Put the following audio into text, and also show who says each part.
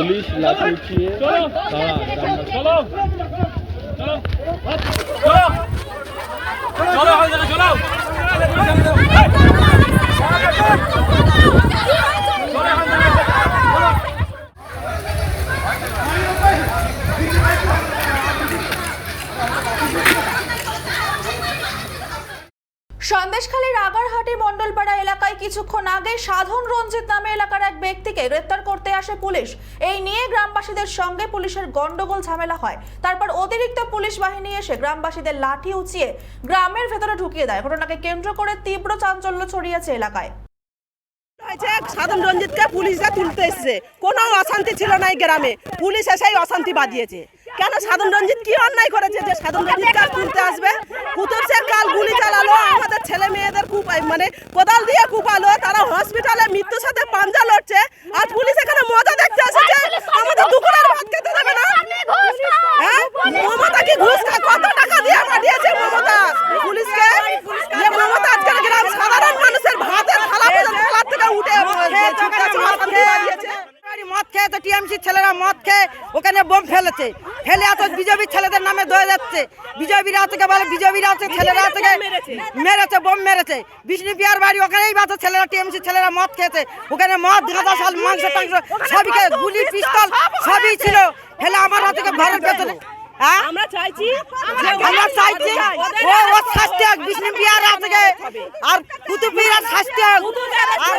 Speaker 1: Police লাঠি উঠিয়ে তারা
Speaker 2: সন্দেশখালীর আগারহাটি মণ্ডলপাড়া এলাকায় কিছুক্ষণ আগে সাধন রঞ্জিত নামে এলাকার এক ব্যক্তিকে গ্রেপ্তার করতে আসে পুলিশ। এই নিয়ে গ্রামবাসীদের সঙ্গে পুলিশের গন্ডগোল, ঝামেলা হয়। তারপর অতিরিক্ত পুলিশ বাহিনী এসে গ্রামবাসীদের লাঠি উঁচিয়ে গ্রামের ভেতরে ঢুকিয়ে দেয়। ঘটনাকে কেন্দ্র করে তীব্র চাঞ্চল্য ছড়িয়েছে এলাকায়।
Speaker 3: হয়েছে সাধন রঞ্জিতকে পুলিশরা তুলতে এসছে। কোনো অশান্তি ছিল না গ্রামে। পুলিশ এসেই অশান্তি বাজিয়েছে কেন সাধন রঞ্জিত কি অন্যায় করেছে যে সাধন রঞ্জিত কাল তুলতে আসবে? কুতুব কাল গুলি চালালো, আমাদের ছেলে মেয়েদের খুব মানে কোদাল দিয়ে কুপালো তারা
Speaker 4: মদ খেয়ে তো টিএমসি ছেলেরা মদ খেয়ে ওখানে বোম ফেলেছে। ফেলে এত বিজেপি ছেলেদের নামে দয়ে যাচ্ছে। বিজেপিরা থেকে বলে বিজেপিরা থেকে ছেলেরা থেকে মেরেছে। বোম মেরেছে। বিষ্ণু বিহার বাড়ি ওখানেই বাতো ছেলেরা টিএমসি ছেলেরা মদ খেয়েছে। ওখানে মদ গাঁদা শাল মাংস টাংস সবই গুলি পিস্তল সবই ছিল। ফেলে আমার হাত থেকে ঘরের ভেতরে। হ্যাঁ?
Speaker 3: আমরা চাইছি
Speaker 4: আমরা চাইছি ও শাস্তি হোক। বিষ্ণু বিহার থেকে। আর কুতুব বিহার শাস্তি হোক। আর